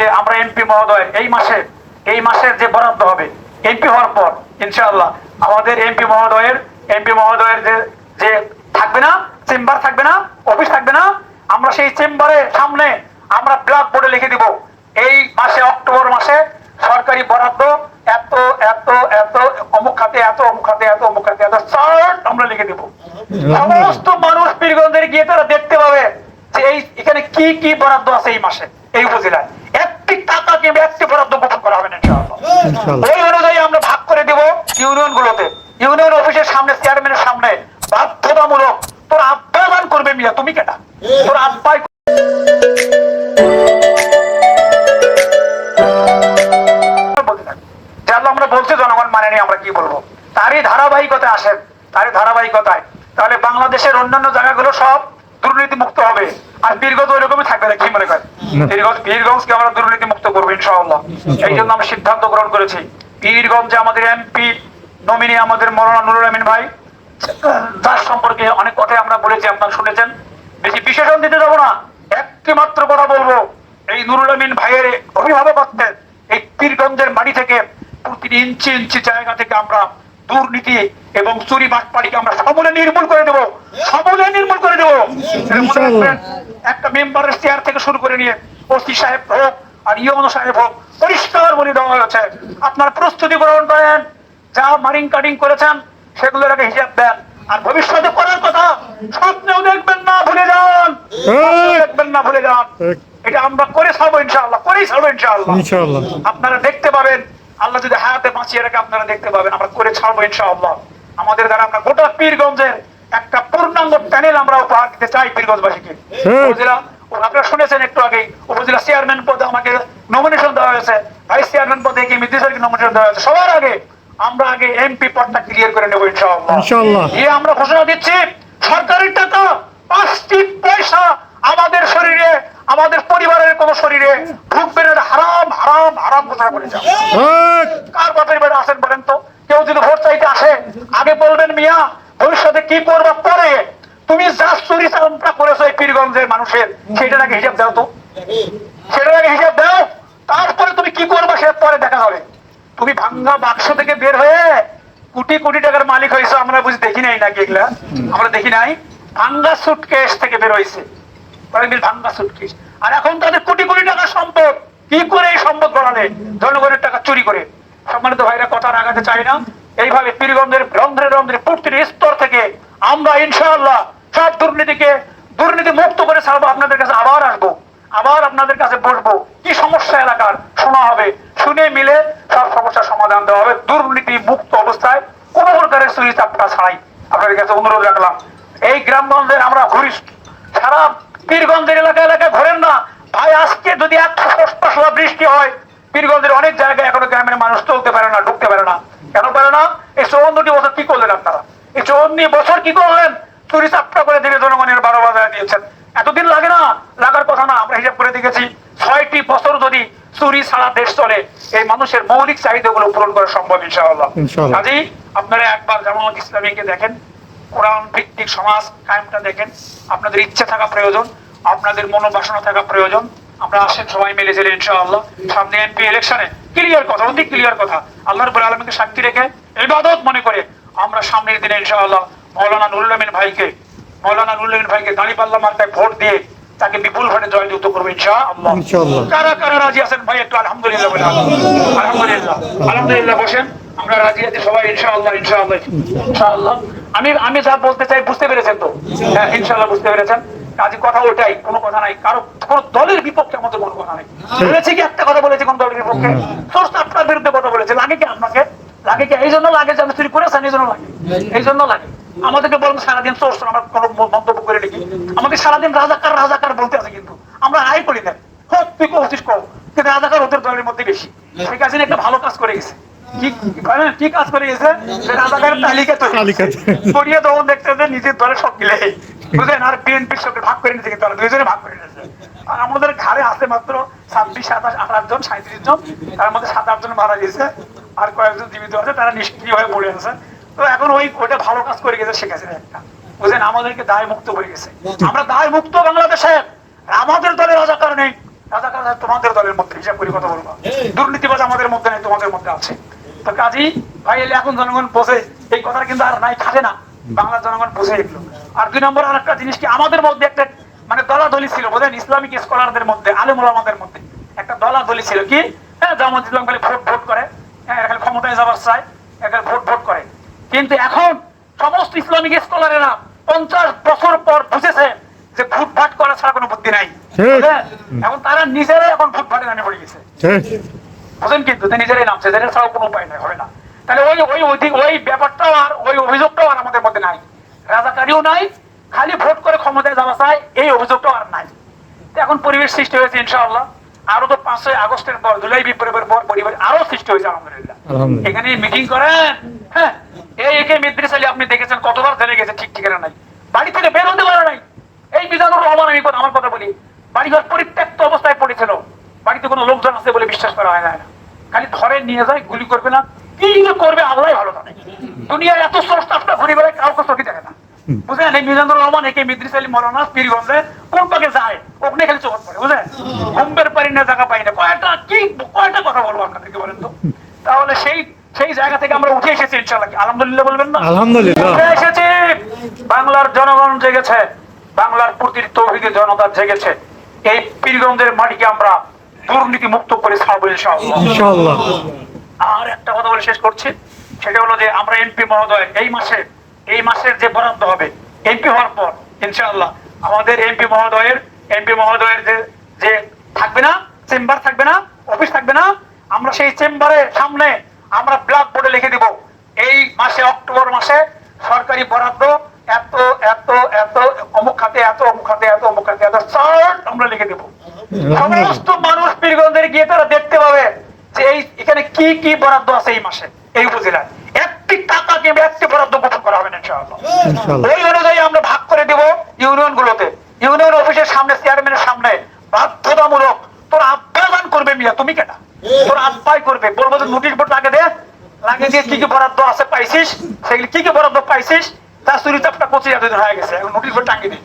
যে আমরা এমপি মহোদয়, এই মাসে, এই মাসের যে বরাদ্দ হবে, এমপি হওয়ার পর, ইনশাআল্লাহ, আমাদের এমপি মহোদয়ের এমপি মহোদয়ের যে যে থাকবে না, চেম্বার থাকবে না, অফিস থাকবে না, আমরা সেই চেম্বারের সামনে আমরা ব্ল্যাক বোর্ডে লিখে দিব, এই মাসে, অক্টোবর মাসে সরকারি বরাদ্দ এত এত এত, অমুক খাতে এত, অমুক খাতে এত, অমুক খাতে এত চার্ট আমরা লিখে দিব। সমস্ত মানুষ পীরগঞ্জের গিয়ে তারা দেখতে পাবে যে এই, এখানে কি কি বরাদ্দ আছে এই মাসে, এই উপজেলায়। টাকা কিংবা একটি বরাদ্দ গোপন করা হবে না ইনশাআল্লাহ। ইনশাআল্লাহ। ওই অনুযায়ী আমরা ভাগ করে দেব ইউনিয়ন গুলোতে। ইউনিয়ন অফিসের সামনে চেয়ারম্যানের সামনে। বাধ্যতামূলক। তোর আহ্বান করবে মিয়া তুমি কেটা? তোর আহ্বান বলতে থাকি। যে আল্লাহ আমরা বলছি জনগণ মানেনি আমরা কি বলব? তারই ধারাবাহিকতা আসেন। তারই ধারাবাহিকতায়। তাহলে বাংলাদেশের অন্যান্য জায়গাগুলো সব দুর্নীতি মুক্ত হবে। আর বীরগঞ্জ ওইরকমই থাকবে না কি মনে করেন? আমরা দুর্নীতি মুক্ত করব ইনশাআল্লাহ। এই জন্য আমরা সিদ্ধান্ত গ্রহণ করেছি। বীরগঞ্জে আমাদের এমপি নমিনি আমাদের মৌলানা নুরুল আমিন ভাই তার সম্পর্কে অনেক কথাই আমরা বলেছি আপনারা শুনেছেন। বেশি বিশেষণ দিতে যাব না একটি মাত্র কথা বলব। এই নুরুল আমিন ভাইয়ের অভিভাবকত্বের এই পীরগঞ্জের মাটি থেকে প্রতিটি ইঞ্চি ইঞ্চি জায়গা থেকে আমরা দুর্নীতি এবং চুরি বাটপাড়িকে আমরা সমূলে নির্মূল করে দেবো সমূলে নির্মূল করে দেবো। একটা মেম্বারের চেয়ার থেকে শুরু করে নিয়ে ওসি সাহেব হোক আর ইয়মন সাহেব হোক পরিষ্কার বলে দেওয়া হয়েছে। আপনার প্রস্তুতি গ্রহণ করেন যা মারিং কাটিং করেছেন সেগুলোর আগে হিসাব দেন। আর ভবিষ্যতে করার কথা স্বপ্নেও দেখবেন না ভুলে যান। স্বপ্নেও দেখবেন না ভুলে যান। এটা আমরা করে ছাড়বো ইনশাআল্লাহ করেই ছাড়বো ইনশাআল্লাহ। আপনারা দেখতে পাবেন আল্লাহ যদি হায়াতে বাঁচিয়ে রাখে আপনারা দেখতে পাবেন আমরা করে ছাড়বো ইনশাআল্লাহ। আমাদের দ্বারা আমরা গোটা পীরগঞ্জের একটা পূর্ণাঙ্গ প্যানেল আমরা উপহার দিতে চাই পীরগঞ্জবাসীকে। আপনারা শুনেছেন একটু আগে উপজেলা চেয়ারম্যান পদে আমাকে নমিনেশন দেওয়া হয়েছে ভাইস চেয়ারম্যান পদে কি মিদ্দিসারকে নমিনেশন দেওয়া হয়েছে। সবার আগে আমরা আগে এমপি পদটা ক্লিয়ার করে নেব ইনশাআল্লাহ। দিয়ে আমরা ঘোষণা দিচ্ছি সরকারি টাকা পাঁচটি পয়সা আমাদের শরীরে আমাদের পরিবারের কোন শরীরে ঢুকবে না হারাম হারাম হারাম ঘোষণা করে যাও। কার বাপের বাড়ি আসেন বলেন তো? কেউ যদি ভোট চাইতে আসে আগে বলবেন মিয়া ভবিষ্যতে কি করবা পরে? তুমি যা চুরি চামটা করেছ এই পীরগঞ্জের মানুষের সেটার আগে হিসাব দাও তো। সেটার আগে হিসাব দাও। তারপরে তুমি কি করবা সেটা পরে দেখা হবে। তুমি ভাঙ্গা বাক্স থেকে বের হয়ে কোটি কোটি টাকার মালিক হয়েছে আমরা বুঝি দেখি নাই নাকি এগুলা? আমরা দেখি নাই। ভাঙ্গা সুটকেস থেকে বের হয়েছে। কয়েকদিন ভাঙ্গা সুটকেস আর এখন তাদের কোটি কোটি টাকার সম্পদ। কি করে এই সম্পদ বাড়ালে জনগণের টাকা চুরি করে। সম্মানিত ভাইরা, কথা রাখাতে চাই না। এইভাবে পীরগঞ্জের রন্ধ্রে রন্ধ্রে প্রতিটি স্তর থেকে আমরা ইনশাআল্লাহ সব দুর্নীতিকে দুর্নীতি মুক্ত করে ছাড়বো। আপনাদের কাছে আবার আসব। আবার আপনাদের কাছে বসবো। কি সমস্যা এলাকার? শোনা হবে। শুনে মিলে সব সমস্যার সমাধান দেওয়া হবে। দুর্নীতি মুক্ত অবস্থায় কোন প্রকারের চুরি চাপটা ছাড়াই। আপনাদের কাছে অনুরোধ রাখলাম। এই গ্রামগঞ্জের আমরা ঘুরি সারা পীরগঞ্জের এলাকা এলাকায় ঘোরেন না। ভাই আজকে যদি একশো ষষ্ঠ বৃষ্টি হয় পীরগঞ্জের অনেক জায়গায় এখনও গ্রামের মানুষ চলতে পারে না ঢুকতে পারে না। কেন পারে না? এই চৌবন্নটি বছর কি করলেন আপনারা? এই চৌবন্ন বছর কি করলেন? চুরি চাপটা করে দিকে জনগণের বারো বাজারে দিয়েছেন। এতদিন লাগে না? লাগার কথা না আমরা হিসাব করে দেখেছি ছয়টি বছর যদি চুরি ছাড়া দেশ চলে এই মানুষের মৌলিক চাহিদাগুলো পূরণ করা সম্ভব ইনশাআল্লাহ। কাজেই আপনারা একবার জামাত ইসলামীকে দেখেন। কোরআন ভিত্তিক সমাজ কায়েমটা দেখেন। আপনাদের ইচ্ছে থাকা প্রয়োজন আপনাদের মনোবাসনা থাকা প্রয়োজন। আমরা আসেন সবাই মিলে জেলে ইনশাআল্লাহ। সামনে এমপি ইলেকশনে ক্লিয়ার কথা অধিক ক্লিয়ার কথা। আল্লাহর বলে আলমীকে সাক্ষী রেখে ইবাদত মনে করে আমরা সামনের দিনে ইনশাআল্লাহ মৌলানা নুরুল ভাইকে মৌলানা নুরুল আমিন ভাইকে দাঁড়িপাল্লা মার্কায় ভোট দিয়ে তাকে বিপুল ভোটে জয়যুক্ত করব ইনশাআল্লাহ। কারা কারা রাজি আছেন ভাই একটু আলহামদুলিল্লাহ বলে আলহামদুলিল্লাহ আলহামদুলিল্লাহ বসেন। আমরা রাজি আছি সবাই ইনশাআল্লাহ ইনশাআল্লাহ ইনশাআল্লাহ। আমি আমি যা বলতে চাই বুঝতে পেরেছেন তো? হ্যাঁ ইনশাআল্লাহ বুঝতে পেরেছেন। কাজে, কথা ওটাই, কোনো কথা নাই। কারও, কোনো দলের বিপক্ষে আমাদের কোনো কথা নাই। বলেছে কি, একটা কথা বলেছে কোন দলের বিপক্ষে? সোর্স আপনার বিরুদ্ধে কথা বলেছে। লাগে কি আপনাকে? লাগে কি? এই জন্য লাগে যে আমি চুরি করেছেন এই জন্য লাগে। এই জন্য লাগে। আমাদেরকে বলুন সারাদিন সোর্স, আমরা কোনো মন্তব্য করে লিখি আমাকে সারাদিন রাজাকার রাজাকার বলতে আছে কিন্তু। আমরা আয় করি না হোক, তুই কোচিস কর কিন্তু রাজাকার ওদের দলের মধ্যে বেশি। ঠিক আছে একটা ভালো কাজ করে গেছে। কি মানে কাজ করে গেছে রাজাকারের তালিকা তৈরি তালিকাতে। তখন দেখতে যে নিজের দলে সব মিলে। বুঝলেন? আর বিএনপির সঙ্গে ভাগ করে নিতে তারা দুইজনে ভাগ করে নিয়েছে। আর আমাদের ঘরে আছে মাত্র ছাব্বিশ সাতাশ আঠাশ জন সাঁত্রিশ জন। তার মধ্যে সাত আট জন মারা গেছে। আর কয়েকজন জীবিত আছে তারা নিষ্ক্রিয় হয়ে পড়ে আছে। তো এখন ওই ওটা ভালো কাজ করে গেছে শেখ হাসিনা একটা। বুঝলেন? আমাদেরকে দায় মুক্ত করে গেছে। আমরা দায় মুক্ত বাংলাদেশে আমাদের দলে রাজাকার নেই। রাজাকার তোমাদের দলের মধ্যে হিসাব করে কথা বলব। দুর্নীতিবাজ আমাদের মধ্যে নাই তোমাদের মধ্যে আছে। তো কাজী ভাই এলে এখন জনগণ বোঝে এই কথা কিন্তু আর নাই খাবে না। বাংলার জনগণ বুঝে এগুলো। আর দুই নম্বর আর একটা জিনিস কি আমাদের মধ্যে একটা মানে দলাদলি ছিল বোঝেন ইসলামিক স্কলারদের মধ্যে আলেমুল আমাদের মধ্যে একটা দলাদলি ছিল কি হ্যাঁ জামাত ইসলাম খালি ভোট ভোট করে হ্যাঁ খালি ক্ষমতায় যাবার চায় এরা ভোট ভোট করে। কিন্তু এখন সমস্ত ইসলামিক স্কলারেরা পঞ্চাশ বছর পর বুঝেছে যে ভোট ভাট করা ছাড়া কোনো বুদ্ধি নাই। এখন তারা নিজেরাই এখন ভোট ভাটে নামে পড়ে গেছে। বুঝেন কিন্তু যে নিজেরাই নামছে এদের ছাড়াও কোনো উপায় নাই হবে না। তাহলে ওই ওই ওই ব্যাপারটাও আর ওই অভিযোগটাও আর আমাদের মধ্যে নাই। রাজাকারীও নাই খালি ভোট করে ক্ষমতায় যাওয়া চায় এই অভিযোগটাও আর নাই। এখন পরিবেশ সৃষ্টি হয়েছে ইনশাআল্লাহ। আরও তো পাঁচই আগস্টের পর জুলাই বিপ্লবের পর পরিবেশ আরও সৃষ্টি হয়েছে আলহামদুলিল্লাহ। এখানে মিটিং করেন হ্যাঁ। এই একে মেদ্রিস আলী আপনি দেখেছেন কতবার চলে গেছে ঠিক ঠিকানা নাই। বাড়ি থেকে বের হতে পারে নাই। এই মিজানুর রহমান আমি কথা- আমার কথা বলি। বাড়িঘর পরিত্যক্ত অবস্থায় পড়েছিল। বাড়িতে কোনো লোকজন আছে বলে বিশ্বাস করা হয় না। খালি ধরে নিয়ে যায় গুলি করবে না। কি যে করবে আল্লাহ ভালো জানে। দুনিয়ার এত সোর্স আপনার ঘুরে বেড়ায় কাউকে চোখে দেখে না। বুঝলেন? এই মিজানুর রহমান একে মিদ্রিস আলী পীরগঞ্জে কোন পাকে যায় ওখানে খালি চোখ পড়ে বুঝলেন? ঘুমবের পারি না জায়গা পাই না। কয়টা কি কয়টা কথা বলব আপনাদেরকে বলেন তো? তাহলে সেই সেই জায়গা থেকে আমরা উঠে এসেছি ইনশাআল্লাহ। আলহামদুলিল্লাহ বলবেন না? আলহামদুলিল্লাহ। উঠে এসেছি। বাংলার জনগণ জেগেছে। বাংলার প্রতিটি তৌহিদের জনতা জেগেছে। এই পীরগঞ্জের মাটিকে আমরা দুর্নীতি মুক্ত করে ছাড়বো ইনশাআল্লাহ। আর একটা কথা বলে শেষ করছি সেটা হলো যে আমরা এমপি মহোদয় এই মাসে এই মাসের যে বরাদ্দ হবে এমপি হওয়ার পর ইনশাআল্লাহ আমাদের এমপি মহোদয়ের এমপি মহোদয়ের যে যে থাকবে না চেম্বার থাকবে না অফিস থাকবে না আমরা সেই চেম্বারের সামনে আমরা ব্ল্যাক বোর্ডে লিখে দিব এই মাসে অক্টোবর মাসে সরকারি বরাদ্দ এত এত এত অমুক খাতে এত অমুক খাতে এত অমুক খাতে এত চার্ট আমরা লিখে দেবো। সমস্ত মানুষ পীরগঞ্জের গিয়ে তারা দেখতে পাবে যে এই এখানে কি কি বরাদ্দ আছে এই মাসে এই উপজেলায়। একটি টাকা কিংবা একটি বরাদ্দ গঠন করা হবে না ইনশাআল্লাহ। ওই অনুযায়ী আমরা ভাগ করে দেব ইউনিয়ন গুলোতে ইউনিয়ন অফিসের সামনে চেয়ারম্যানের সামনে বাধ্যতামূলক তোর আহ্বান করবে মিয়া তুমি কেটা তোর আহ্বান করবে। বলব যে নোটিশ বোর্ড লাগে দে। লাগে দিয়ে কি কি বরাদ্দ আছে পাইছিস? সেগুলি কি কি বরাদ্দ পাইছিস? তার চুরি চাপটা কচি এতদিন হয়ে গেছে। এখন নোটিশ বোর্ড টাঙ্গি দিই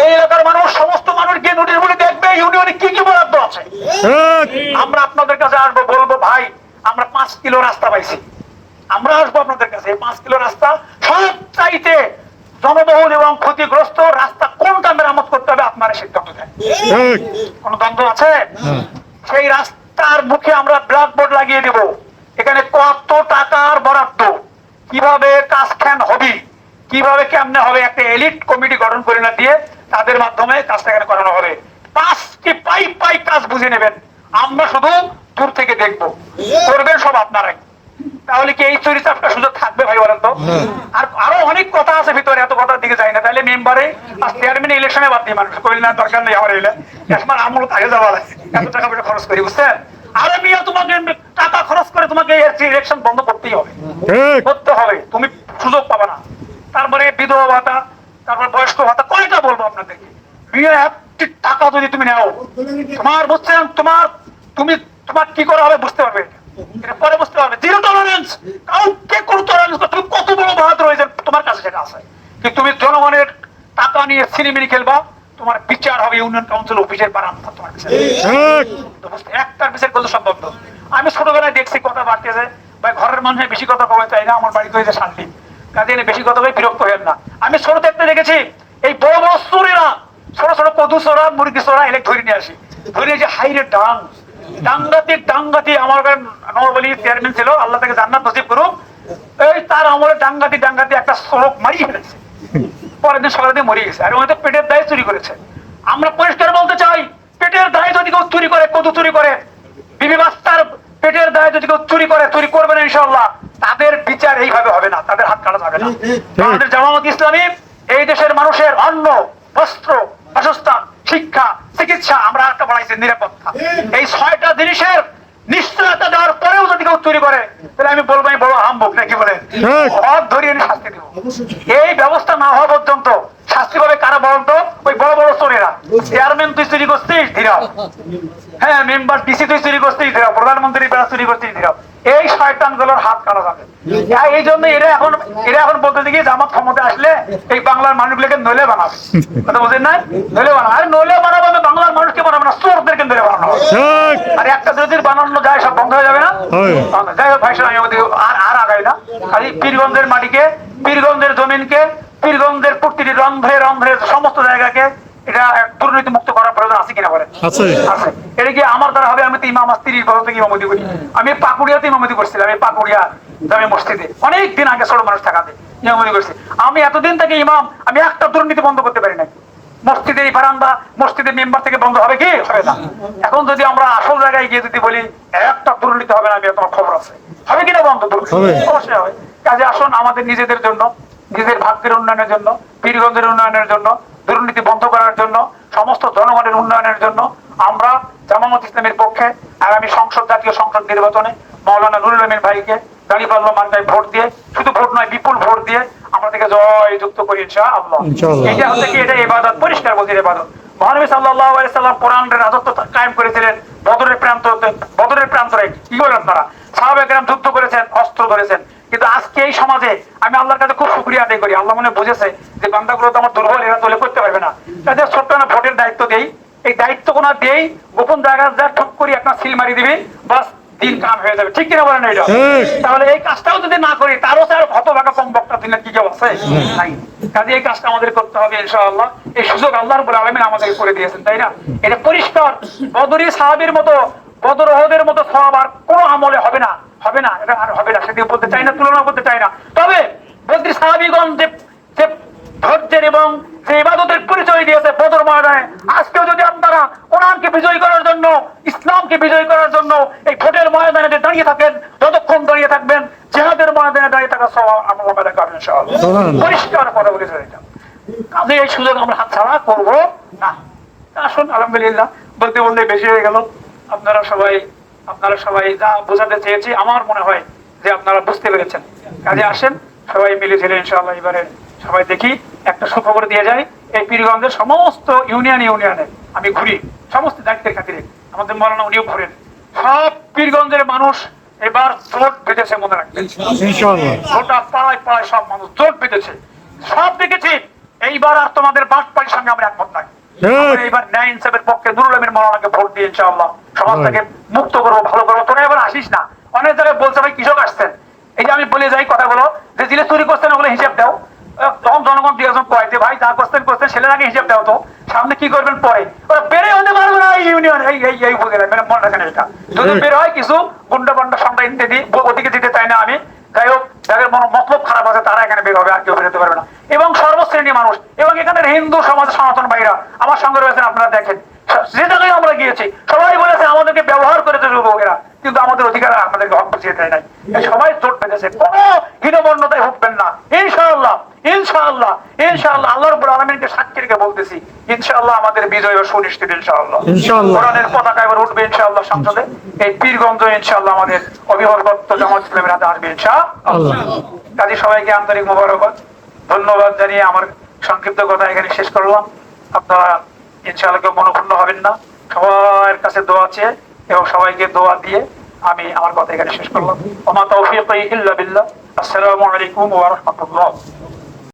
এই এলাকার মানুষ সমস্ত মানুষ গিয়ে নোটিশ বোর্ডে ইউনিয়নে কি কি বরাদ্দ আছে? আমরা আপনাদের কাছে আসব বলব ভাই আমরা পাঁচ কিলো রাস্তা পাইছি। আমরা আসব আপনাদের কাছে। পাঁচ কিলো রাস্তা সব চাইতে জনবহুল এবং ক্ষতিগ্রস্ত রাস্তা কোনটা মেরামত করতে হবে আপনারা সিদ্ধান্ত দেন কোন দ্বন্দ্ব আছে? হ্যাঁ। সেই রাস্তার মুখে আমরা ব্ল্যাক বোর্ড লাগিয়ে দেব। এখানে কত টাকার বরাদ্দ? কীভাবে কাজ খান হবে? কীভাবে কেমনে হবে? একটা এলিট কমিটি গঠন করে না দিয়ে তাদের মাধ্যমে কাজটা এখানে করানো হবে। পাঁচটি পাই পাই কাজ বুঝে নেবেন। আমরা শুধু দূর থেকে দেখব। করবেন সব আপনারাই। তাহলে কি এই চুরি চাপটা সুযোগ থাকবে ভাই বলেন তো? হ্যাঁ। আর আরও অনেক কথা আছে ভিতরে এত কথার দিকে যাই না। তাহলে মেম্বারে আর চেয়ারম্যান ইলেকশনে বাদ দিয়ে মানুষ কইল না দরকার নেই আমার এলে। এখন আমল তাকে যাওয়া লাগে এত টাকা পয়সা খরচ করি বুঝছেন? আরে মিয়া তোমাকে টাকা খরচ করে তোমাকে ইলেকশন বন্ধ করতেই হবে। করতে হবে। তুমি সুযোগ পাবে না। তারপরে বিধবা ভাতা তারপর বয়স্ক ভাতা কয়টা বলব আপনাদেরকে? একটি টাকা যদি তুমি নাও তোমার বুঝছেন তোমার তুমি তোমার কি করা হবে বুঝতে পারবে। পরে বুঝতে পারবে। জিরো টলারেন্স কাউকে কোনো টলারেন্স তুমি কত বড় বাহাদুর হয়েছে তোমার কাছে সেটা আছে। কিন্তু তুমি জনগণের টাকা নিয়ে সিনেমিনি খেলবা তোমার বিচার হবে ইউনিয়ন কাউন্সিল অফিসের বারান্দা তোমার একটার বিচার করলে সম্ভব। আমি ছোটবেলায় দেখছি কথা বাড়তেছে ভাই ঘরের মানুষ বেশি কথা কবে চাই না আমার বাড়িতে হয়েছে শান্তি। কাজে বেশি কথা কয়ে বিরক্ত হয়েন না। আমি ছোট দেখতে দেখেছি এই বড় বড় চোরেরা ছোট ছোট কদু চোরা মুরগি চোরা এলে ধরে নিয়ে আসি। ধরে যে হাইরে ডাং। ডাঙ্গাতি ডাঙ্গাতি আমার নবলী চেয়ারম্যান ছিল আল্লাহ তাকে জান্নাত নসিব করুক। এই তার আমলে ডাঙ্গাতি ডাঙ্গাতি একটা সড়ক মারিয়ে ফেলেছে। পরের দিন সকালে মরে গেছে আর ওই তো পেটের দায় চুরি করেছে। আমরা পরিষ্কার বলতে চাই পেটের দায়ে যদি কেউ চুরি করে কদু চুরি করে বিবি বাচ্চার পেটের দায়ে যদি কেউ চুরি করে চুরি করবে না ইনশাল্লাহ তাদের বিচার এইভাবে হবে না তাদের হাত কাটা যাবে না। আমাদের জামাত ইসলামী এই দেশের মানুষের অন্ন বস্ত্র বাসস্থান শিক্ষা চিকিৎসা আমরা একটা বাড়াইছি নিরাপত্তা। এই ছয়টা জিনিসের নিশ্চয়তা দেওয়ার পরেও যদি কেউ চুরি করে তাহলে আমি বলব আমি বড় হাম্বুক নাকি বলে? ঠিক। ধরিয়ে আমি শাস্তি দেবো। এই ব্যবস্থা না হওয়া পর্যন্ত শাস্তি পাবে কারা বলেন তো ওই বড় বড় চোরেরা। চেয়ারম্যান তুই চুরি করছিস? ধীরাও হ্যাঁ মেম্বার ডিসি তুই চুরি করছিস? ধীরাও প্রধানমন্ত্রী বেড়া চুরি করছিস? ধীরাও এই শয়তানগুলোর হাত কাটা যাবে এই জন্য এরা এখন এরা এখন বলতে দেখি জামাত ক্ষমতা আসলে এই বাংলার মানুষগুলোকে নলে বানাবে। কথা বুঝেন নাই? নলে বানাবে। আরে নলে বানাবো আমি বাংলার মানুষকে বানাবো না চোরদেরকে নলে বানানো হবে। ঠিক আর একটা যদি বানানো যায় সব বন্ধ হয়ে যাবে না? যাই হোক ভাই আমি আর আর আগাই না। খালি পীরগঞ্জের মাটিকে পীরগঞ্জের জমিনকে পীরগঞ্জের প্রতিটি রন্ধ্রে রন্ধ্রে সমস্ত জায়গাকে এটা দুর্নীতি মুক্ত করার প্রয়োজন আছে কিনা বলেন? আছে। এটা কি আমার দ্বারা হবে? আমি তো ইমাম আজ তিরিশ বছর থেকে ইমামতি করি। আমি পাকুড়িয়াতে ইমামতি করছিলাম আমি পাকুড়িয়া জামে মসজিদে। অনেক দিন আগে মানুষ থাকাতে ইমামতি করছি। আমি এতদিন থেকে ইমাম আমি একটা দুর্নীতি বন্ধ করতে পারি নাই। মসজিদের এই বারান্দা মসজিদের মেম্বার থেকে বন্ধ হবে কি? হবে না। এখন যদি আমরা আসল জায়গায় গিয়ে যদি বলি একটা দুর্নীতি হবে না আমি তোমার খবর আছে। হবে কিনা বন্ধ। অবশ্যই হবে। কাজে আসুন আমাদের নিজেদের জন্য নিজের ভাগ্যের উন্নয়নের জন্য পীরগঞ্জের উন্নয়নের জন্য দুর্নীতি বন্ধ করার জন্য সমস্ত জনগণের উন্নয়নের জন্য আমরা জামামত ইসলামের পক্ষে আগামী সংসদ জাতীয় সংসদ নির্বাচনে মৌলানা নুরুল আমিন ভাইকে দাঁড়িপাল্লা মান্ডায় ভোট দিয়ে শুধু ভোট নয় বিপুল ভোট দিয়ে আমরা থেকে জয় যুক্ত করি ইনশাআল্লাহ। এটা হচ্ছে কি এটা ইবাদত পরিষ্কার বলছি ইবাদত। মহানবী সাল্লাল্লাহু আলাইহি সাল্লাম কোরআনের রাজত্ব কায়েম করেছিলেন বদরের প্রান্ত বদরের প্রান্তরে কি বলেন আপনারা সাহাবায়ে যুদ্ধ করেছেন অস্ত্র ধরেছেন। আজকে এই সমাজে আমি আল্লাহর কাছে খুব শুকরিয়া আদায় করি। আল্লাহ মনে বুঝেছে যে বান্দাগুলো তো আমার দুর্বল এরা দলে করতে পারবে না। তাদের ছোট্ট না ভোটের দায়িত্ব দেই। এই দায়িত্ব কোনা দেই গোপন জায়গা যা ঠক করি একটা সিল মারি দিবি বাস দিন কাম হয়ে যাবে। ঠিক কিনা বলেন এটা? তাহলে এই কাজটাও যদি না করি তারও হতভাগা কম বক্তা দিনের কি কেউ আছে? নাই। কাজে এই কাজটা আমাদের করতে হবে ইনশাআল্লাহ। এই সুযোগ আল্লাহর বলে আলমিন আমাদেরকে করে দিয়েছেন তাই না? এটা পরিষ্কার। বদরি সাহাবির মতো বদর ওহদের মতো সব আর কোনো আমলে হবে না। হবে না এটা আর হবে না সেদিকে বলতে চাই না তুলনা করতে চাই না। তবে বদরি সাহাবিগণ যে যে ধৈর্যের এবং যে ইবাদতের পরিচয় দিয়েছে বদর ময়দানে আজকেও যদি আপনারা কোরআনকে বিজয় করার জন্য ইসলামকে বিজয় করার জন্য এই ভোটের ময়দানে যে দাঁড়িয়ে থাকেন যতক্ষণ দাঁড়িয়ে থাকবেন জেহাদের ময়দানে দাঁড়িয়ে থাকা সব আমরা ইনশাআল্লাহ। পরিষ্কার কথা বলেছে এটা। কাজে এই সুযোগ আমরা হাতছাড়া করব না। আসুন আলহামদুলিল্লাহ বলতে বলতে বেশি হয়ে গেল। আপনারা সবাই আপনারা সবাই যা বোঝাতে চেয়েছি আমার মনে হয় যে আপনারা বুঝতে পেরেছেন। কাজে আসেন সবাই মিলে ঝেলে ইনশাআল্লাহ এবারে সবাই দেখি একটা সুখবর দিয়ে যায়। এই পীরগঞ্জের সমস্ত ইউনিয়ন ইউনিয়নে আমি ঘুরি সমস্ত দায়িত্বের খাতিরে। আমাদের মৌলানা উনিও ঘুরেন। সব পীরগঞ্জের মানুষ এবার জোট বেঁধেছে মনে রাখবেন। গোটা পাড়ায় পাড়ায় সব মানুষ জোট বেঁধেছে। সব দেখেছি এইবার আর তোমাদের বাটপাড়ির সঙ্গে আমরা একমত নাই। এইবার ন্যায় ইনসাফের পক্ষে নুরুল আমিন মৌলানাকে ভোট দিয়ে ইনশাআল্লাহ সমাজ হয়। থেকে মুক্ত করব ভালো করব তোরা এবার আসিস না। অনেক জায়গায় বলছে ভাই কৃষক আসছেন। এই যে আমি বলে যাই কথাগুলো যে জিনিস চুরি করছেন ওগুলো হিসাব দাও। তখন জনগণ দিয়ে একজন কয় যে ভাই যা করছেন করছেন ছেলের আগে হিসাব দাও তো। সামনে কি করবেন পরে? ওরা বেড়ে হতে পারবে না এই ইউনিয়ন এই এই এই বুঝে মানে মনে রাখেন এটা। যদি বের হয় কিছু গুন্ডা পান্ডা সন্ধ্যা ইত্যাদি ব- ওদিকে যেতে চায় না আমি। যাই হোক যাদের মন মতলব খারাপ আছে তারা এখানে বের হবে আর কেউ বেরোতে পারবে না। এবং সর্বশ্রেণী মানুষ এখানের হিন্দু সমাজ সনাতন ভাইরা আমার সঙ্গে রয়েছেন আপনারা দেখেন। যে জায়গায় আমরা গিয়েছি সবাই বলেছে আমাদেরকে ব্যবহার করেছে যুবকেরা কিন্তু আমাদের অধিকার আমাদেরকে হক বুঝিয়ে দেয় নাই। সবাই জোট পেতেছে কোনো হীনবর্ণতায় ভুগবেন না। ইনশাআল্লাহ ইনশাআল্লাহ ইনশাআল্লাহ আল্লাহ রব্বুল আলামিনকে সাক্ষী রেখে বলতেছি ইনশাআল্লাহ আমাদের বিজয় সুনিশ্চিত ইনশাআল্লাহ। ইনশাআল্লাহ। কোরআনের পতাকা এবার উঠবে ইনশাআল্লাহ সংসদে। এই পীরগঞ্জ ইনশাআল্লাহ আমাদের অভিভাবকত্ব জামাত ইসলামের হাতে আসবে ইনশাআল্লাহ। আল্লাহ। কাজে সবাইকে আন্তরিক মোবারকবাদ। ধন্যবাদ জানিয়ে আমার সংক্ষিপ্ত কথা এখানে শেষ করলাম। আপনারা ইনশাআল্লাহ কেউ মনোপূর্ণ হবেন না। সবার কাছে দোয়া চেয়ে এবং সবাইকে দোয়া দিয়ে আমি আমার কথা এখানে শেষ করলাম। আমার তৌফিক ইল্লা বিল্লাহ। আসসালামু আলাইকুম ওয়া